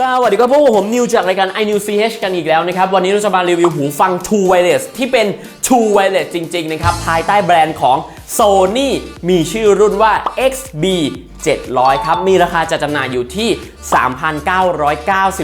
สวัสดีครับพวกผมนิวจากรายการ i n e w CH กันอีกแล้วนะครับ วันนี้เราจะมารีวิวหูฟัง True Wireless ที่เป็น True Wireless จริง ๆ นะครับ ภายใต้แบรนด์ของ Sony มีชื่อรุ่นว่า XB 700 ครับ มีราคาจัดจำหน่ายอยู่ที่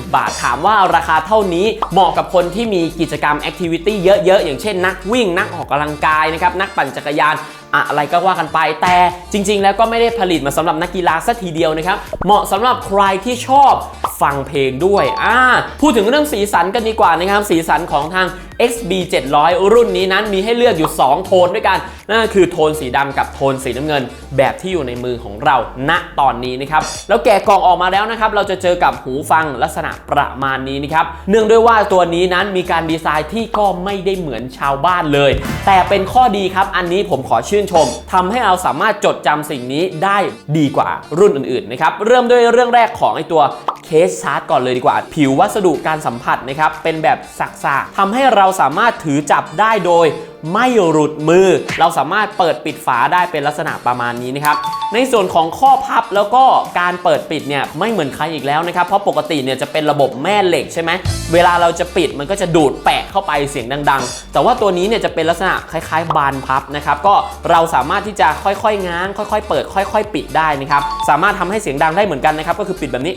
3,990 บาท ถามว่าราคาเท่านี้เหมาะกับคนที่มีกิจกรรมแอคทิวิตี้เยอะ ๆ อย่างเช่นนักวิ่ง นักออกกำลังกายนะครับ นักปั่นจักรยานอะไรก็ว่ากันไปแต่จริง ๆ แล้วก็ไม่ได้ผลิตมาสำหรับนักกีฬาสัทีเดียวนะครับ เหมาะสำหรับใครที่ชอบฟังเพลงด้วยอ่าพูดถึงเรื่องสีสันกันดีกว่านะครับ สีสันของทาง XB 700 รุ่นนี้นั้นมีให้เลือกอยู่ 2 โทนด้วยกัน นั่นก็คือโทนสีดำกับโทนสีน้ำเงิน แบบที่อยู่ในมือของเราณตอนนี้นะครับ แล้วแกะกล่องออกมาแล้วนะครับ เราจะเจอกับหูฟังลักษณะประมาณนี้นะครับ เนื่องด้วยว่าตัวนี้นั้นมีการดีไซน์ที่ก็ไม่ได้เหมือนชาวบ้านเลย แต่เป็นข้อดีครับ อันนี้ผมขอชื่นชมทำให้เราสามารถจดจำสิ่งนี้ได้ดีกว่ารุ่นอื่นๆนะครับ เริ่มด้วยเรื่องแรกของไอตัวเคสชาร์จก่อนเลยดีกว่า ผิววัสดุการสัมผัสนะครับเป็นแบบสักๆทำให้เราราสามารถถือจับได้โดย ไม่หลุดมือ เราสามารถเปิดปิดฝาได้เป็นลักษณะประมาณนี้นะครับ ในส่วนของข้อพับแล้วก็การเปิดปิดเนี่ยไม่เหมือนใครอีกแล้วนะครับ เพราะปกติเนี่ยจะเป็นระบบแม่เหล็กใช่ไหม เวลาเราจะปิดมันก็จะดูดแปะเข้าไปเสียงดัง ๆ แต่ว่าตัวนี้เนี่ยจะเป็นลักษณะคล้าย ๆ บานพับนะครับ ก็เราสามารถที่จะค่อยๆง้าง ค่อย ๆ เปิด ค่อย ๆ ปิดได้นะครับ สามารถทำให้เสียงดังได้เหมือนกันนะครับ ก็คือปิดแบบนี้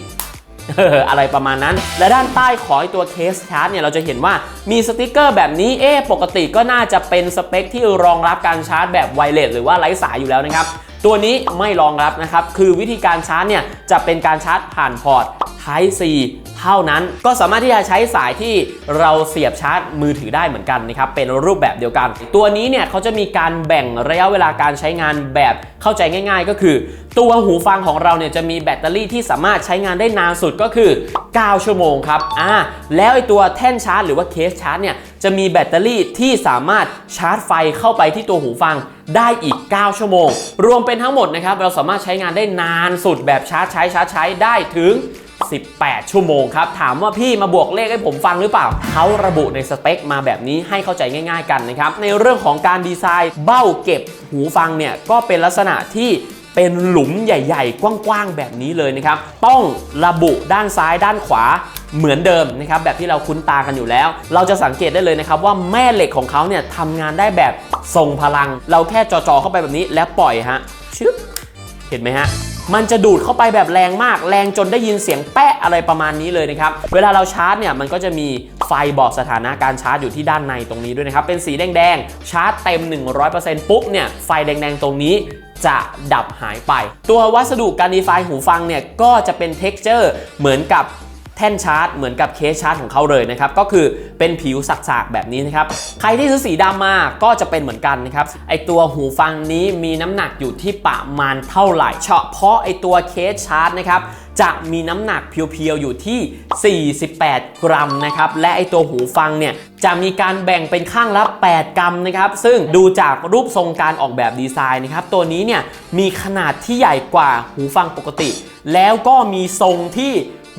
อะไรประมาณนั้น และด้านใต้ของตัวเคสชาร์จเนี่ยเราจะเห็นว่ามีสติกเกอร์แบบนี้เอ๊ะปกติก็น่าจะเป็นสเปคที่รองรับการชาร์จแบบไวเลสหรือว่าไร้สายอยู่แล้วนะครับตัวนี้ไม่รองรับนะครับ คือวิธีการชาร์จเนี่ยจะเป็นการชาร์จผ่านพอร์ต Type C เท่านั้น ก็สามารถที่จะใช้สายที่เราเสียบชาร์จมือถือได้เหมือนกันนะครับ เป็นรูปแบบเดียวกัน ตัวนี้เนี่ยเขาจะมีการแบ่งระยะเวลาการใช้งานแบบเข้าใจง่าย ๆ ก็คือ ตัวหูฟังของเราเนี่ยจะมีแบตเตอรี่ที่สามารถใช้งานได้นานสุดก็คือ 9 ชั่วโมงครับ อ่า แล้วไอตัวแท่นชาร์จ หรือว่าเคสชาร์จเนี่ยจะมีแบตเตอรี่ที่สามารถชาร์จไฟเข้าไปที่ตัวหูฟังได้อีก 9 ชั่วโมง รวมเป็นทั้งหมดนะครับ เราสามารถใช้งานได้นานสุดแบบชาร์จใช้ชาร์จใช้ได้ถึง 18 ชั่วโมงครับ ถามว่าพี่มาบวกเลขให้ผมฟังหรือเปล่า เขาระบุในสเปคมาแบบนี้ให้เข้าใจง่าย ๆ กันนะครับ ในเรื่องของการดีไซน์เบ้าเก็บหูฟังเนี่ย ก็เป็นลักษณะที่เป็นหลุมใหญ่ๆ กว้างๆ แบบนี้เลยนะครับ ต้องระบุด้านซ้ายด้านขวาเหมือนเดิมนะครับแบบที่เราคุ้นตากันอยู่แล้ว เราจะสังเกตได้เลยนะครับว่าแม่เหล็กของเขาเนี่ยทำงานได้แบบทรงพลัง เราแค่จ่อๆเข้าไปแบบนี้แล้วปล่อยฮะชึบเห็นไหมฮะ มันจะดูดเข้าไปแบบแรงมาก แรงจนได้ยินเสียงแปะอะไรประมาณนี้เลยนะครับ เวลาเราชาร์จเนี่ยมันก็จะมีไฟบอกสถานะการชาร์จอยู่ที่ด้านในตรงนี้ด้วยนะครับ เป็นสีแดงๆ ชาร์จเต็ม 100%ปุ๊บเนี่ยไฟแดงๆ ตรงนี้จะดับหายไป ตัววัสดุการดีไฟหูฟังเนี่ยก็จะเป็นเท็กเจอร์เหมือนกับ แท่นชาร์จเหมือนกับเคสชาร์จของเขาเลยนะครับก็คือเป็นผิวสักๆแบบนี้นะครับใครที่ซื้อสีดำมาก็จะเป็นเหมือนกันนะครับไอตัวหูฟังนี้มีน้ำหนักอยู่ที่ประมาณเท่าไหร่ เฉพาะไอตัวเคสชาร์จนะครับจะมีน้ำหนักเพียวๆอยู่ที่ 48 กรัมนะครับและไอตัวหูฟังเนี่ยจะมีการแบ่งเป็นข้างละ 8 กรัมนะครับซึ่งดูจากรูปทรงการออกแบบดีไซน์นะครับตัวนี้เนี่ยมีขนาดที่ใหญ่กว่าหูฟังปกติ แล้วก็มีทรงที่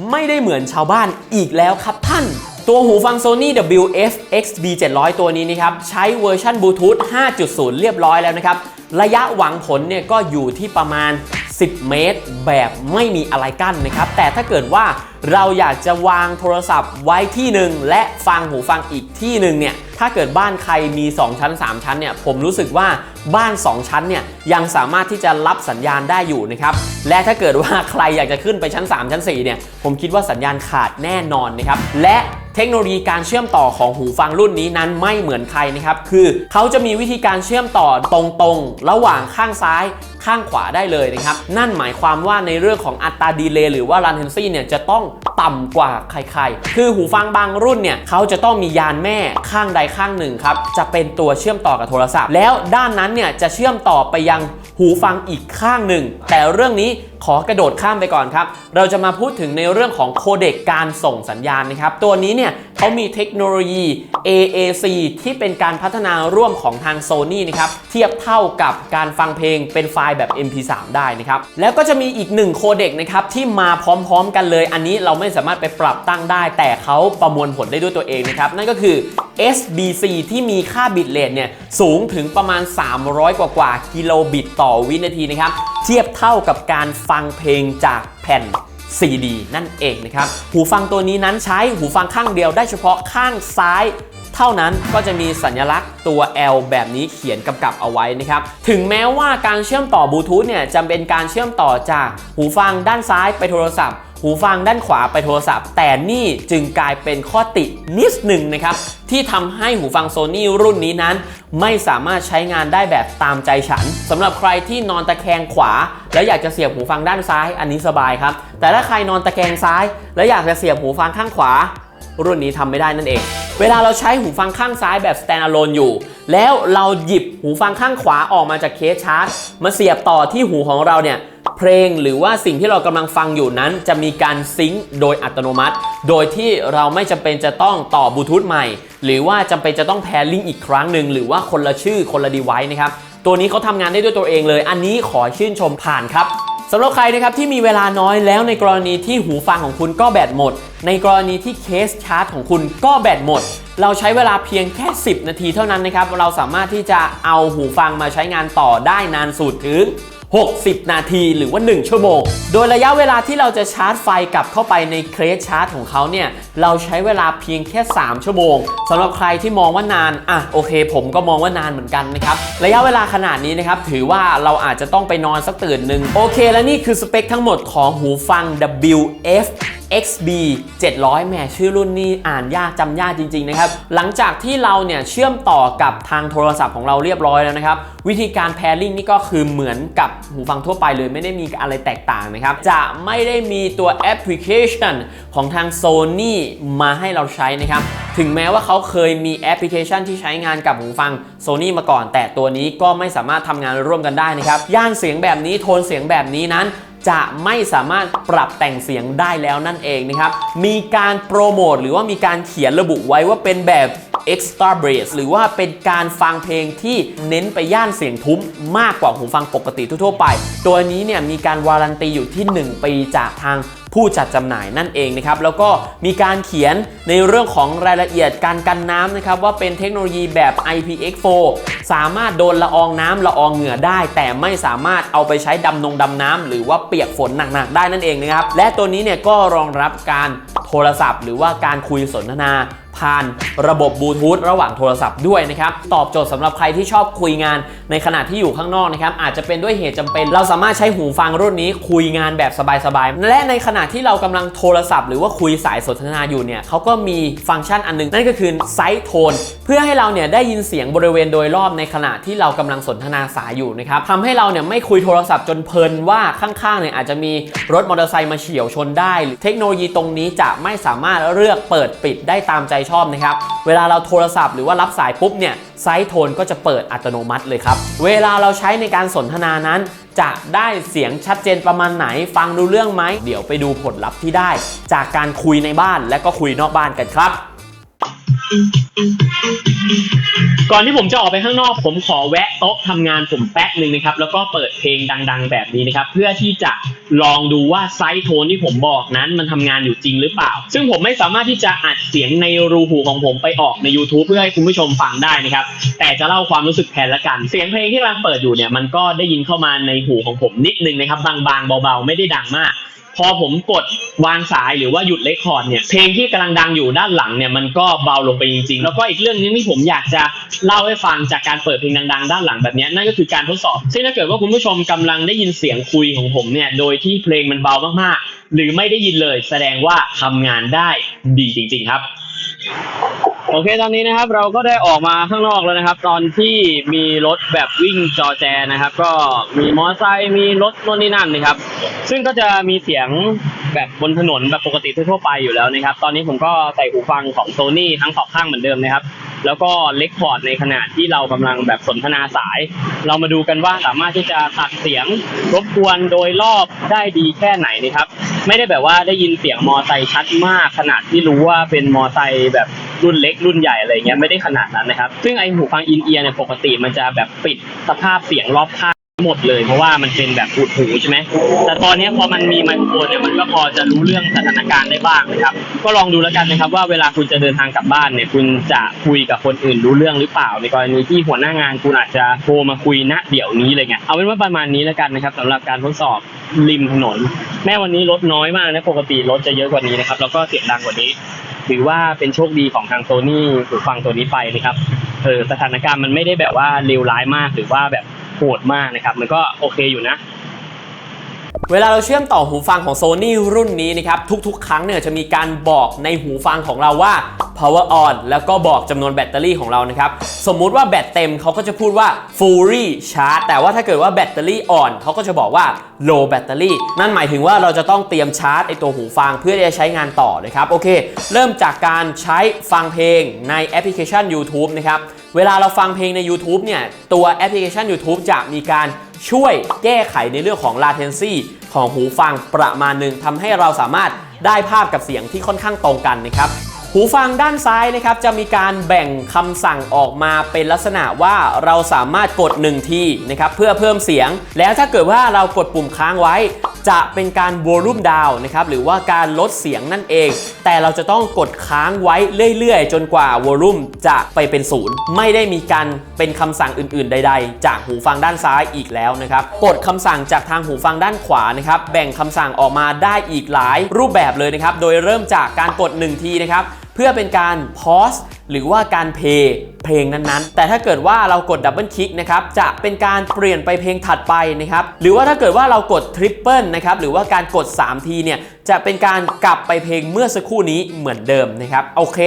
ไม่ได้เหมือนชาวบ้านอีกแล้วครับท่าน ตัวหูฟัง Sony WF XB 700 ตัวนี้นะครับ ใช้เวอร์ชันบลูทูธ 5.0 เรียบร้อยแล้วนะครับ ระยะหวังผลเนี่ยก็อยู่ที่ประมาณ 10 เมตร แบบไม่มีอะไรกั้นนะครับ แต่ถ้าเกิดว่าเราอยากจะวางโทรศัพท์ไว้ที่หนึ่งและฟังหูฟังอีกที่หนึ่งเนี่ยถ้าเกิดบ้านใครมี 2 ชั้น 3 ชั้นเนี่ยผมรู้สึกว่าบ้าน 2 ชั้นเนี่ยยังสามารถที่จะรับสัญญาณได้อยู่นะครับและถ้าเกิดว่าใครอยากจะขึ้นไปชั้น 3 ชั้น4เนี่ยผมคิดว่าสัญญาณขาดแน่นอนนะครับและเทคโนโลยีการเชื่อมต่อของหูฟังรุ่นนี้นั้นไม่เหมือนใครนะครับ คือเขาจะมีวิธีการเชื่อมต่อตรงๆ ระหว่างข้างซ้ายข้างขวาได้เลยนะครับ นั่นหมายความว่าในเรื่องของอัตราดีเลย์หรือว่า latency เนี่ยจะต้องต่ำกว่าใครๆ คือหูฟังบางรุ่นเนี่ยเขาจะต้องมียานแม่ข้างใดข้างหนึ่งครับ จะเป็นตัวเชื่อมต่อกับโทรศัพท์ แล้วด้านนั้นเนี่ยจะเชื่อมต่อไปยังหูฟังอีกข้างหนึ่ง แต่เรื่องนี้ ขอกระโดดข้ามไปก่อนครับ เราจะมาพูดถึงในเรื่องของโคเดกการส่งสัญญาณนะครับ ตัวนี้เนี่ยเขามีเทคโนโลยี AAC ที่เป็นการพัฒนาร่วมของทาง Sony นะครับเทียบเท่ากับการฟังเพลงเป็นไฟล์แบบ MP3 ได้นะครับแล้วก็จะมีอีกหนึ่งโคเดกนะครับที่มาพร้อมๆกันเลย อันนี้เราไม่สามารถไปปรับตั้งได้ แต่เขาประมวลผลได้ด้วยตัวเองนะครับนั่นก็คือ SBC ที่มีค่าบิตเรทเนี่ยสูงถึงประมาณ 300 กว่ากว่ากิโลบิตต่อวินาทีนะครับเทียบเท่ากับการฟังเพลงจากแผ่น CD นั่นเองนะครับ หูฟังตัวนี้นั้นใช้หูฟังข้างเดียวได้เฉพาะข้างซ้ายเท่านั้นก็จะมีสัญลักษณ์ตัว L แบบนี้เขียนกำกับเอาไว้นะครับ ถึงแม้ว่าการเชื่อมต่อบลูทูธเนี่ยจะเป็นการเชื่อมต่อจากหูฟังด้านซ้ายไปโทรศัพท์ หูฟังด้านขวาไปโทรศัพท์ แต่นี่จึงกลายเป็นข้อตินิดหนึ่งนะครับ ที่ทำให้หูฟังโซนี่รุ่นนี้นั้น ไม่สามารถใช้งานได้แบบตามใจฉันสำหรับใครที่นอนตะแคงขวา แล้วอยากจะเสียบหูฟังด้านซ้ายอันนี้สบายครับ แต่ถ้าใครนอนตะแคงซ้าย แล้วอยากจะเสียบหูฟังข้างขวา รุ่นนี้ทำไม่ได้นั่นเอง เวลาเราใช้หูฟังข้างซ้ายแบบ standalone อยู่ แล้วเราหยิบหูฟังข้างขวาออกมาจากเคสชาร์จ มาเสียบต่อที่หูของเราเนี่ย เพลงหรือว่าสิ่งที่เรากำลังฟังอยู่นั้น จะมีการซิงค์โดยอัตโนมัติ โดยที่เราไม่จำเป็นจะต้องต่อบลูทูธใหม่ หรือว่าจำเป็นจะต้องแพร์ลิงก์อีกครั้งหนึ่งหรือว่าคนละชื่อคนละดีไวซ์นะครับตัวนี้เขาทำงานได้ด้วยตัวเองเลย อันนี้ขอชื่นชมผ่านครับสำหรับใครนะครับที่มีเวลาน้อยแล้วในกรณีที่หูฟังของคุณก็แบตหมด ในกรณีที่เคสชาร์จของคุณก็แบตหมด เราใช้เวลาเพียงแค่ 10 นาทีเท่านั้นนะครับ เราสามารถที่จะเอาหูฟังมาใช้งานต่อได้นานสุดถึง 60 นาทีหรือว่า 1 ชั่วโมง โดยระยะเวลาที่เราจะชาร์จไฟกลับเข้าไปในเคสชาร์จของเขาเนี่ย เราใช้เวลาเพียงแค่ 3 ชั่วโมงสำหรับใครที่มองว่านาน อะโอเค ผมก็มองว่านานเหมือนกันนะครับ ระยะเวลาขนาดนี้นะครับ ถือว่าเราอาจจะต้องไปนอนสักตื่นหนึ่งโอเค และนี่คือสเปคทั้งหมดของหูฟัง WF XB 700แหมชื่อรุ่นนี้อ่านยากจำยากจริงๆนะครับหลังจากที่เราเนี่ยเชื่อมต่อกับทางโทรศัพท์ของเราเรียบร้อยแล้วนะครับวิธีการ pairing นี่ก็คือเหมือนกับหูฟังทั่วไปเลยไม่ได้มีอะไรแตกต่างนะครับจะไม่ได้มีตัวแอปพลิเคชันของทาง Sony มาให้เราใช้นะครับถึงแม้ว่าเขาเคยมีแอปพลิเคชันที่ใช้งานกับหูฟัง Sony มาก่อน แต่ตัวนี้ก็ไม่สามารถทำงานร่วมกันได้นะครับย่านเสียงแบบนี้โทนเสียงแบบนี้นั้น จะไม่สามารถปรับแต่งเสียงได้แล้วนั่นเองนะครับ มีการโปรโมทหรือว่ามีการเขียนระบุไว้ว่าเป็นแบบ extra bass หรือว่าเป็นการฟังเพลงที่เน้นไปย่านเสียงทุ้มมากกว่าหูฟังปกติทั่วๆไป ตัวนี้เนี่ยมีการวารันตีอยู่ที่ 1 ปีจากทาง ผู้จัดจำหน่ายนั่นเองนะครับแล้วก็มีการเขียนในเรื่องของรายละเอียดการกันน้ำนะครับว่าเป็นเทคโนโลยีแบบ IPX4 สามารถโดนละอองน้ำละอองเหงื่อได้ แต่ไม่สามารถเอาไปใช้ดำนงดำน้ำหรือว่าเปียกฝนหนักๆได้นั่นเองนะครับและตัวนี้เนี่ยก็รองรับการโทรศัพท์ หรือว่าการคุยสนทนา ผ่านระบบบลูทูธระหว่างโทรศัพท์ด้วยนะครับ ตอบโจทย์สำหรับใครที่ชอบคุยงานในขณะที่อยู่ข้างนอกนะครับ อาจจะเป็นด้วยเหตุจำเป็น เราสามารถใช้หูฟังรุ่นนี้คุยงานแบบสบายๆ และในขณะที่เรากำลังโทรศัพท์หรือว่าคุยสายสนทนาอยู่เนี่ยเขาก็มีฟังก์ชันอันหนึง นั่นก็คือไซส์โทน พื่อให้เราเนี่ยได้ยินเสียงบริเวณโดยรอบในขณะที่เรากำลังสนทนาสายอยู่นะครับทำให้เราเนี่ยไม่คุยโทรศัพท์จนเพลินว่าข้างๆเนี่ยอาจจะมีรถมอเตอร์ไซค์มาเฉียวชนได้ เทคโนโลยีตรงนี้จะไม่สามารถเลือกเปิดปิดได้ตามใจชอบนะครับ เวลาเราโทรศัพท์หรือว่ารับสายปุ๊บเนี่ยไซส์โทนก็จะเปิดอัตโนมัติเลยครับ เวลาเราใช้ในการสนทนานั้น จะได้เสียงชัดเจนประมาณไหน ฟังรู้เรื่องไหม เดี๋ยวไปดูผลลัพธ์ที่ได้ จากการคุยในบ้านและก็คุยนอกบ้านกันครับ ก่อนที่ผมจะออกไปข้างนอก ผมขอแวะโต๊ะทำงานผมแป๊บหนึ่งนะครับ แล้วก็เปิดเพลงดัง ๆ แบบนี้นะครับ เพื่อที่จะลองดูว่าไซส์โทนที่ผมบอกนั้นมันทำงานอยู่จริงหรือเปล่า ซึ่งผมไม่สามารถที่จะอัดเสียงในรูหูของผมไปออกใน YouTube เพื่อให้คุณผู้ชมฟังได้นะครับ แต่จะเล่าความรู้สึกแทนละกัน เสียงเพลงที่กำลังเปิดอยู่เนี่ยมันก็ได้ยินเข้ามาในหูของผมนิดนึงนะครับบางๆเบาๆ ไม่ได้ดังมาก พอผมกดวางสายหรือว่าหยุดเลคคอร์ดเนี่ยเพลงที่กำลังดังอยู่ด้านหลังเนี่ยมันก็เบาลงไปจริงๆ แล้วก็อีกเรื่องนึงที่ผมอยากจะเล่าให้ฟังจากการเปิดเพลงดังๆ ด้านหลังแบบนี้นั่นก็คือการทดสอบ ซึ่งถ้าเกิดว่าคุณผู้ชมกำลังได้ยินเสียงคุยของผมเนี่ยโดยที่เพลงมันเบามากๆ หรือไม่ได้ยินเลยแสดงว่าทำงานได้ดีจริง ๆครับ โอเคตอนนี้นะครับเราก็ได้ออกมาข้างนอกแล้วนะครับ ตอนที่มีรถแบบวิ่งจอแจนะครับ ก็มีมอเตอร์ไซค์มีรถโน่นนี่นั่นนะครับ ซึ่งก็จะมีเสียงแบบบนถนนแบบปกติทั่วไปอยู่แล้วนะครับ ตอนนี้ผมก็ใส่หูฟังของโซนี่ทั้งสองข้างเหมือนเดิมนะครับ แล้วก็เล็กพอร์ดในขณะที่เรากำลังแบบสนทนาสาย เรามาดูกันว่าสามารถที่จะตัดเสียงรบกวนโดยรอบได้ดีแค่ไหนนะครับ ไม่ได้แบบว่าได้ยินเสียงมอไซค์ชัดมากขนาดที่รู้ว่าเป็นมอไซค์แบบ รุ่นเล็กรุ่นใหญ่อะไรเงี้ยไม่ได้ขนาดนั้นนะครับ ซึ่งไอหูฟังอินเอียร์เนี่ยปกติมันจะแบบปิดสภาพเสียงรอบข้าง หมดเลย เพราะว่ามันเป็นแบบอุดหูใช่ไหมแต่ตอนนี้พอมันมีไมโครโฟนเนี่ยมันก็พอจะรู้เรื่องสถานการณ์ได้บ้างนะครับ ก็ลองดูแล้วกันนะครับว่าเวลาคุณจะเดินทางกลับบ้านเนี่ยคุณจะคุยกับคนอื่นรู้เรื่องหรือเปล่า ในกรณีที่หัวหน้างานคุณอาจจะโทรมาคุยณเดี๋ยวนี้เลยไงเอาเป็นว่าประมาณนี้แล้วกันนะครับสำหรับการทดสอบริมถนน แม้วันนี้รถน้อยมากนะปกติรถจะเยอะกว่านี้นะครับแล้วก็เสียงดังกว่านี้ถือว่าเป็นโชคดีของทางโซนี่หูฟังตัวนี้ไปนะครับเออสถานการณ์มันไม่ได้แบบว่าเลวร้ายมากหรือว่าแบบ หดมากนะครับ มันก็โอเคอยู่นะ เวลาเราเชื่อมต่อหูฟังของ Sony รุ่นนี้นะครับ ทุกๆ ครั้งเนี่ยจะมีการบอกในหูฟังของเราว่า power on แล้วก็บอกจำนวนแบตเตอรี่ของเรานะครับ สมมุติว่าแบตเต็มเขาก็จะพูดว่า fully charge แต่ว่าถ้าเกิดว่าแบตเตอรี่อ่อนเขาก็จะบอกว่า low battery นั่นหมายถึงว่าเราจะต้องเตรียมชาร์จไอตัวหูฟังเพื่อที่จะใช้งานต่อนะครับ โอเค เริ่มจากการใช้ฟังเพลงในแอปพลิเคชัน YouTube นะครับ เวลาเราฟังเพลงใน YouTube เนี่ย ตัวแอปพลิเคชัน YouTube จะมีการ ช่วยแก้ไขในเรื่องของ latency ของหูฟังประมาณหนึ่งทำให้เราสามารถได้ภาพกับเสียงที่ค่อนข้างตรงกันนะครับหูฟังด้านซ้ายนะครับจะมีการแบ่งคำสั่งออกมาเป็นลักษณะว่าเราสามารถกด1ทีนะครับเพื่อเพิ่มเสียง แล้วถ้าเกิดว่าเรากดปุ่มค้างไว้ จะเป็นการ volume down นะครับหรือว่าการลดเสียงนั่นเอง แต่เราจะต้องกดค้างไว้เรื่อยๆ จนกว่า volume จะไปเป็นศูนย์ไม่ได้มีการเป็นคำสั่งอื่นๆ ใด ๆ จากหูฟังด้านซ้ายอีกแล้วนะครับกดคำสั่งจากทางหูฟังด้านขวานะครับแบ่งคำสั่งออกมาได้อีกหลายรูปแบบเลยนะครับโดยเริ่มจากการกด 1 ทีนะครับเพื่อเป็นการ pause หรือว่าการ play เพลงนั้นๆ แต่ถ้าเกิดว่าเรากดดับเบิลคลิกนะครับจะเป็นการเปลี่ยนไปเพลงถัดไปนะครับหรือว่าถ้าเกิดว่าเรากดทริปเปิลนะครับหรือว่าการกด 3 ทีเนี่ยจะเป็นการกลับไปเพลงเมื่อสักครู่นี้เหมือนเดิมนะครับโอเค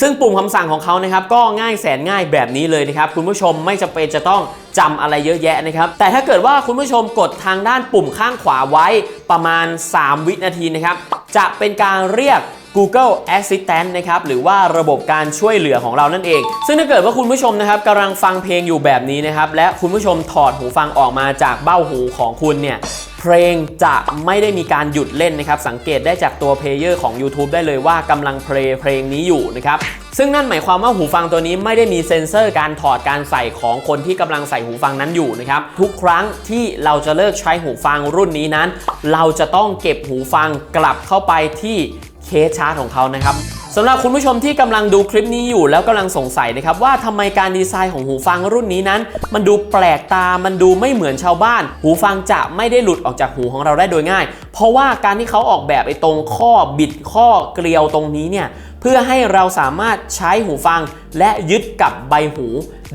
ซึ่งปุ่มคำสั่งของเขานะครับก็ง่ายแสนง่ายแบบนี้เลยนะครับคุณผู้ชมไม่จำเป็นจะต้องจำอะไรเยอะแยะนะครับ แต่ถ้าเกิดว่าคุณผู้ชมกดทางด้านปุ่มข้างขวาไว้ประมาณ 3 วินาทีนะครับ จะเป็นการเรียก Google Assistant นะครับหรือว่าระบบการช่วยเหลือของเรานั่นเอง ซึ่งถ้าเกิดว่าคุณผู้ชมนะครับกำลังฟังเพลงอยู่แบบนี้นะครับและคุณผู้ชมถอดหูฟังออกมาจากเบ้าหูของคุณเนี่ยเพลงจะไม่ได้มีการหยุดเล่นนะครับ สังเกตได้จากตัวเพลเยอร์ของ YouTube ได้เลยว่ากำลังเพลย์เพลงนี้อยู่นะครับซึ่งนั่นหมายความว่าหูฟังตัวนี้ไม่ได้มีเซ็นเซอร์การถอดการใส่ของคนที่กำลังใส่หูฟังนั้นอยู่นะครับทุกครั้งที่เราจะเลิกใช้หูฟังรุ่นนี้นั้น เราจะต้องเก็บหูฟังกลับเข้าไปที่ เคสชาร์จของเขานะครับสำหรับคุณผู้ชมที่กำลังดูคลิปนี้อยู่แล้วกำลังสงสัยนะครับว่าทำไมการดีไซน์ของหูฟังรุ่นนี้นั้น มันดูแปลกตา มันดูไม่เหมือนชาวบ้าน หูฟังจะไม่ได้หลุดออกจากหูของเราได้โดยง่าย เพราะว่าการที่เขาออกแบบไอ้ตรงข้อบิดข้อเกลียวตรงนี้เนี่ยเพื่อให้เราสามารถใช้หูฟังและยึดกับใบหู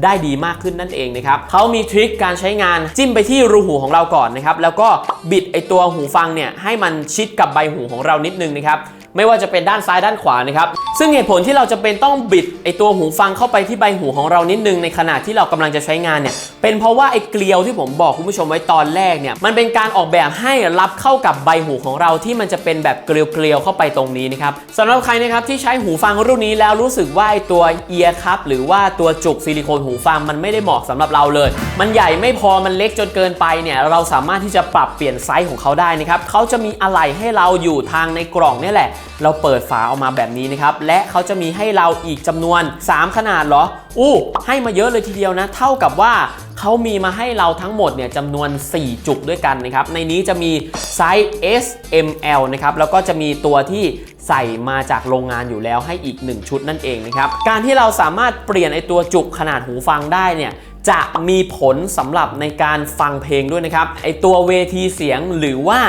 ได้ดีมากขึ้นนั่นเองนะครับเขามีทริคการใช้งานจิ้มไปที่รูหูของเราก่อนนะครับแล้วก็บิดไอตัวหูฟังเนี่ยให้มันชิดกับใบหูของเรานิดนึงนะครับ ไม่ว่าจะเป็นด้านซ้ายด้านขวานะครับซึ่งเหตุผลที่เราจะเป็นต้องบิดไอตัวหูฟังเข้าไปที่ใบหูของเรานิดนึงในขณะที่เรากำลังจะใช้งานเนี่ยเป็นเพราะว่าไอเกลียวที่ผมบอกคุณผู้ชมไว้ตอนแรกเนี่ยมันเป็นการออกแบบให้รับเข้ากับใบหูของเราที่มันจะเป็นแบบเกลียวๆเข้าไปตรงนี้นะครับสำหรับใครนะครับที่ใช้หูฟังรุ่นนี้แล้วรู้สึกว่าไอตัวเอียร์คัพหรือว่าตัวจุกซิลิโคนหูฟังมันไม่ได้เหมาะสำหรับเราเลย มันใหญ่ไม่พอมันเล็กจนเกินไปเนี่ยเราสามารถที่จะปรับเปลี่ยนไซส์ของเขาได้นะครับเขาจะมีอะไหล่ให้เราอยู่ทางในกล่องนี่แหละเราเปิดฝาออกมาแบบนี้นะครับ และเขาจะมีให้เราอีกจำนวน 3 ขนาดเหรอ อู้ ให้มาเยอะเลยทีเดียวนะ เท่ากับว่าเขามีมาให้เราทั้งหมดเนี่ยจำนวน 4 จุกด้วยกันนะครับ ในนี้จะมีไซส์ S M L นะครับ แล้วก็จะมีตัวที่ใส่มาจากโรงงานอยู่แล้วให้อีก 1 ชุดนั่นเองนะครับ การที่เราสามารถเปลี่ยนไอตัวจุกขนาดหูฟังได้เนี่ยจะมีผลสำหรับในการฟังเพลงด้วยนะครับ ไอตัวเวทีเสียงหรือว่า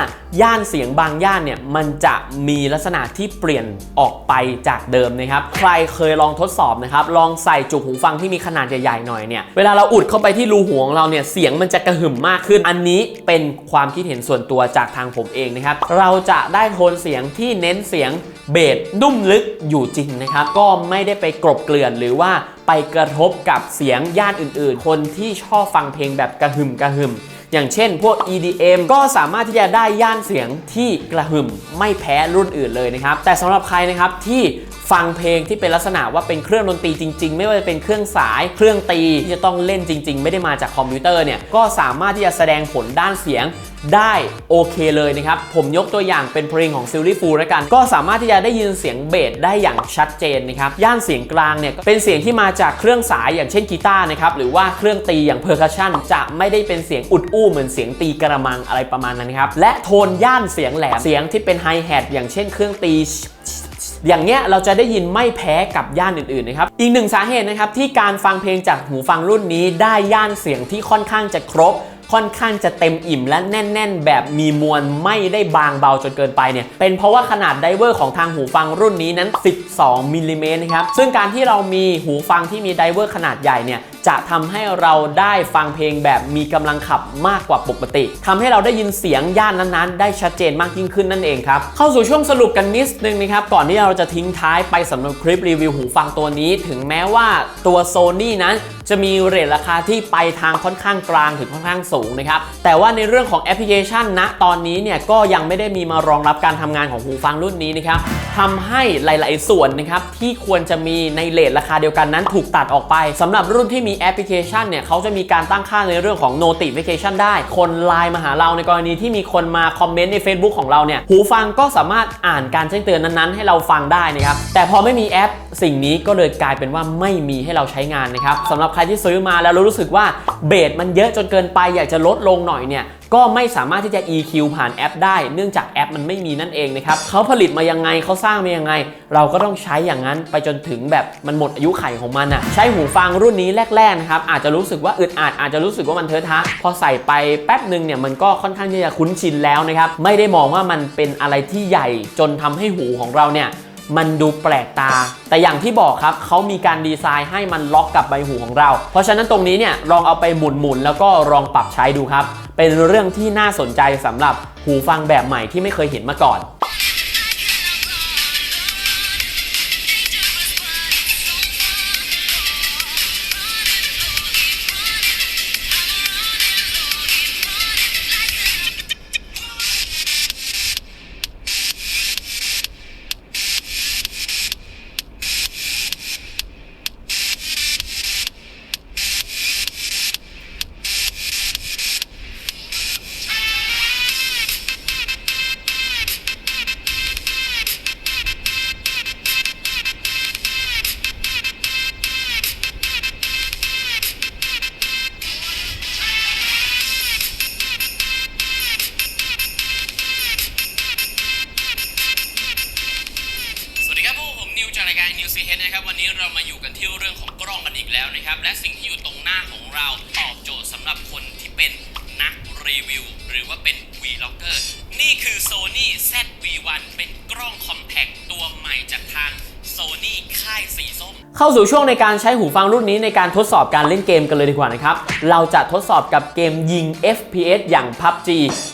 ย่านเสียงบางย่านเนี่ยมันจะมีลักษณะที่เปลี่ยนออกไปจากเดิมนะครับ ใครเคยลองทดสอบนะครับ ลองใส่จุกหูฟังที่มีขนาดใหญ่ๆหน่อยเนี่ย เวลาเราอุดเข้าไปที่รูหูของเราเนี่ย เสียงมันจะกระหึ่มมากขึ้น อันนี้เป็นความคิดเห็นส่วนตัวจากทางผมเองนะครับ เราจะได้โทนเสียงที่เน้นเสียงเบสนุ่มลึกอยู่จริงนะครับ ก็ไม่ได้ไปกรบเกลื่อนหรือว่าไปกระทบกับเสียงย่านอื่นๆ คนที่ชอบฟังเพลงแบบกระหึ่มกระหึ่ม อย่างเช่นพวก EDM ก็สามารถที่จะได้ย่านเสียงที่กระหึ่มไม่แพ้รุ่นอื่นเลยนะครับ แต่สำหรับใครนะครับที่ ฟังเพลงที่เป็นลักษณะว่าเป็นเครื่องดนตรีจริง ๆ ไม่ว่าจะเป็นเครื่องสายเครื่องตีที่จะต้องเล่นจริง ๆ ไม่ได้มาจากคอมพิวเตอร์เนี่ยก็สามารถที่จะแสดงผลด้านเสียงได้โอเคเลยนะครับ ผมยกตัวอย่างเป็นเพลงของซิลลี่ฟูแล้วกัน ก็สามารถที่จะได้ยินเสียงเบสได้อย่างชัดเจนนะครับ ย่านเสียงกลางเนี่ยเป็นเสียงที่มาจากเครื่องสายอย่างเช่นกีตาร์นะครับ หรือว่าเครื่องตีอย่างเพอร์คัชชันจะไม่ได้เป็นเสียงอุดอู้เหมือนเสียงตีกระมังอะไรประมาณนั้นครับ และโทนย่านเสียงแหลมเสียงที่เป็นไฮแฮทอย่างเช่นเครื่องตี อย่างเงี้ยเราจะได้ยินไม่แพ้กับย่านอื่นๆนะครับอีกหนึ่งสาเหตุนะครับที่การฟังเพลงจากหูฟังรุ่นนี้ได้ย่านเสียงที่ค่อนข้างจะครบค่อนข้างจะเต็มอิ่มและแน่น ๆ แบบมีมวลไม่ได้บางเบาจนเกินไปเนี่ยเป็นเพราะว่าขนาดไดเวอร์ของทางหูฟังรุ่นนี้นั้น 12มิลลิเมตรนะครับซึ่งการที่เรามีหูฟังที่มีไดเวอร์ขนาดใหญ่เนี่ย จะทำให้เราได้ฟังเพลงแบบมีกำลังขับมากกว่าปกติทำให้เราได้ยินเสียงย่านนั้นๆ ได้ชัดเจนมากยิ่งขึ้นนั่นเองครับ เข้าสู่ช่วงสรุปกันนิดนึงนะครับ ก่อนที่เราจะทิ้งท้ายไปสำหรับคลิปรีวิวหูฟังตัวนี้ ถึงแม้ว่าตัว Sony นั้นจะมีเรทราคาที่ไปทางค่อนข้างกลางถึงค่อนข้างสูงนะครับ แต่ว่าในเรื่องของแอปพลิเคชันณตอนนี้เนี่ยก็ยังไม่ได้มีมารองรับการทำงานของหูฟังรุ่นนี้นะครับทำให้หลาย ๆ ส่วนนะครับที่ควรจะมีในเรทราคาเดียวกันนั้นถูกตัดออกไปสำหรับรุ่นที่มีีแอปพลิเคชันเนี่ยเขาจะมีการตั้งค่าในเรื่องของ notification ได้ คนไลน์มาหาเราในกรณีที่มีคนมาคอมเมนต์ใน Facebook ของเราเนี่ยหูฟังก็สามารถอ่านการแจ้งเตือนนั้นๆ ให้เราฟังได้นะครับแต่พอไม่มีแอปสิ่งนี้ก็เลยกลายเป็นว่าไม่มีให้เราใช้งานนะครับสำหรับใครที่ซื้อมาแล้วรู้สึกว่าเบสมันเยอะจนเกินไปอยากจะลดลงหน่อยเนี่ย ก็ไม่สามารถที่จะ EQ ผ่านแอปได้ เนื่องจากแอปมันไม่มีนั่นเองนะครับเขาผลิตมายังไงเขาสร้างมายังไง เราก็ต้องใช้อย่างนั้นไปจนถึงแบบมันหมดอายุไขของมันอะ่ะใช้หูฟังรุ่นนี้แรกๆนะครับอาจจะรู้สึกว่าอึดอัดอาจจะรู้สึกว่ามันเทอะทะ พอใส่ไปแป๊บหนึ่งเนี่ยมันก็ค่อนข้างที่จะคุ้นชินแล้วนะครับไม่ได้มองว่ามันเป็นอะไรที่ใหญ่จนทำให้หูของเราเนี่ย มันดูแปลกตา แต่อย่างที่บอกครับเขามีการดีไซน์ให้มันล็อกกับใบหูของเรา เพราะฉะนั้นตรงนี้เนี่ยลองเอาไปหมุนๆแล้วก็ลองปรับใช้ดูครับ เป็นเรื่องที่น่าสนใจสำหรับหูฟังแบบใหม่ที่ไม่เคยเห็นมาก่อน นอีกและครับ และสิ่งที่อยู่ตรงหน้าของเราตอบโจทย์สำหรับคนที่เป็นนักรีวิว หรือว่าเป็น Vlogger นี่คือ Sony ZV-1 เป็นกล้องคอมแพคตัวใหม่จากทาง Sony ค่ายสีส้ม เข้าสู่ช่วงในการใช้หูฟังรุ่นนี้ในการทดสอบการเล่นเกมกันเลยดีกว่านะครับ เราจะทดสอบกับเกมยิง FPS อย่าง PUBG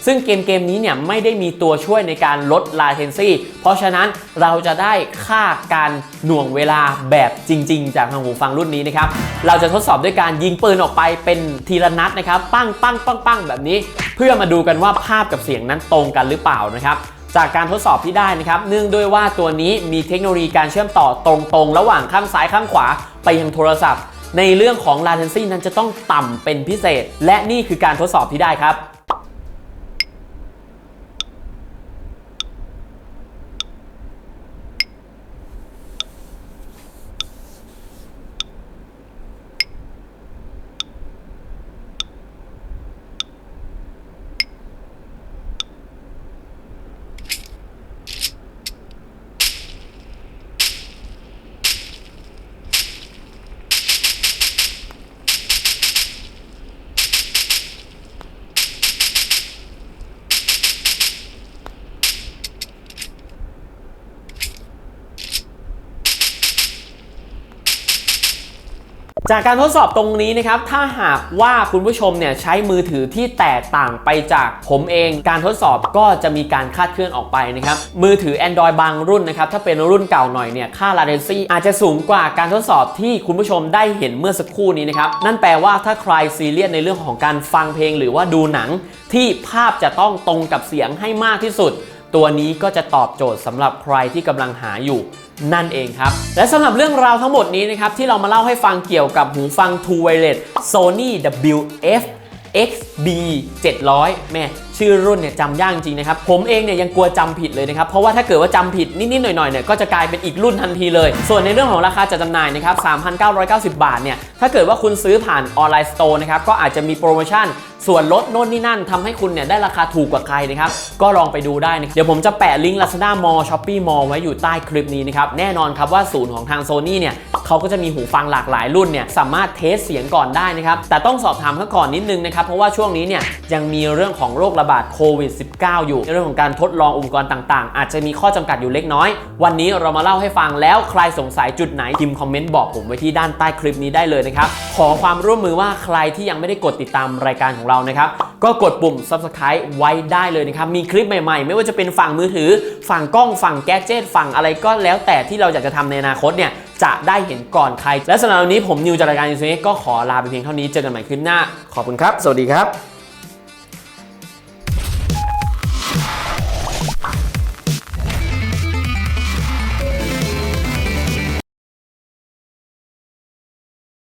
ซึ่งเกมเกมนี้เนี่ยไม่ได้มีตัวช่วยในการลด latency เพราะฉะนั้นเราจะได้ค่าการหน่วงเวลาแบบจริง ๆ จากทางหูฟังรุ่นนี้นะครับ เราจะทดสอบด้วยการยิงปืนออกไปเป็นทีละนัดนะครับ ปั้งปั้งปั้งปั้งแบบนี้ เพื่อมาดูกันว่าภาพกับเสียงนั้นตรงกันหรือเปล่านะครับ จากการทดสอบที่ได้นะครับเนื่องด้วยว่าตัวนี้มีเทคโนโลยีการเชื่อมต่อตรงๆ ระหว่างข้างซ้ายข้างขวาไปยังโทรศัพท์ ในเรื่องของ latency นั้นจะต้องต่ำเป็นพิเศษ และนี่คือการทดสอบที่ได้ครับ จากการทดสอบตรงนี้นะครับ ถ้าหากว่าคุณผู้ชมเนี่ยใช้มือถือที่แตกต่างไปจากผมเอง การทดสอบก็จะมีการคาดเคลื่อนออกไปนะครับ มือถือ Android บางรุ่นนะครับ ถ้าเป็นรุ่นเก่าหน่อยเนี่ยค่า latency อาจจะสูงกว่าการทดสอบที่คุณผู้ชมได้เห็นเมื่อสักครู่นี้นะครับ นั่นแปลว่าถ้าใครซีเรียสในเรื่องของการฟังเพลง หรือว่าดูหนัง ที่ภาพจะต้องตรงกับเสียงให้มากที่สุด ตัวนี้ก็จะตอบโจทย์สำหรับใครที่กำลังหาอยู่ นั่นเองครับ และสำหรับเรื่องราวทั้งหมดนี้นะครับ ที่เรามาเล่าให้ฟังเกี่ยวกับหูฟัง True Wireless Sony WF XB 700แม่ชื่อรุ่นเนี่ยจำยากจริงนะครับ ผมเองเนี่ยยังกลัวจำผิดเลยนะครับ เพราะว่าถ้าเกิดว่าจำผิดนิดๆหน่อยๆเนี่ยก็จะกลายเป็นอีกรุ่นทันทีเลย ส่วนในเรื่องของราคาจัดจำหน่ายนะครับ 3,990 บาทเนี่ยถ้าเกิดว่าคุณซื้อผ่านออนไลน์สโตร์นะครับก็อาจจะมีโปรโมชั่น ส่วนลดโน่นนี่นั่นทำให้คุณเนี่ยได้ราคาถูกกว่าใครนะครับ ก็ลองไปดูได้นะเดี๋ยวผมจะแปะลิงก์ Lazada Mall Shopee Mall ไว้อยู่ใต้คลิปนี้นะครับแน่นอนครับว่าศูนย์ของทางโซนี่เนี่ยเขาก็จะมีหูฟังหลากหลายรุ่นเนี่ยสามารถเทสเสียงก่อนได้นะครับแต่ต้องสอบถามเขาก่อนนิดนึงนะครับเพราะว่าช่วงนี้เนี่ยยังมีเรื่องของโรคระบาดโควิด -19 อยู่ในเรื่องของการทดลองอุปกรณ์ต่างๆ อาจจะมีข้อจำกัดอยู่เล็กน้อย วันนี้เรามาเล่าให้ฟังแล้วใครสงสัยจุดไหนพิมพ์คอมเมนต์บอกผมไว้ที่ด้านใต้คลิปนี้ได้เลยนะครับขอความร่วมมือว่าใครที่ยังไม่ได้กดติดตามรายการของเรานะครับ ก็กดปุ่ม subscribe ไว้ได้เลยนะครับ มีคลิปใหม่ๆ ไม่ว่าจะเป็นฝั่งมือถือ ฝั่งกล้องฝั่งแกจิตฝั่งอะไรก็แล้วแต่ที่เราอยากจะทำในอนาคตเนี่ยจะได้เห็นก่อนใคร และสำหรับวันนี้ผมนิวจากรายการ u ู s ก็ขอลาไปเพียงเท่านี้เจอกันใหม่คลิปหน้า ขอบคุณครับ สวัสดีครับ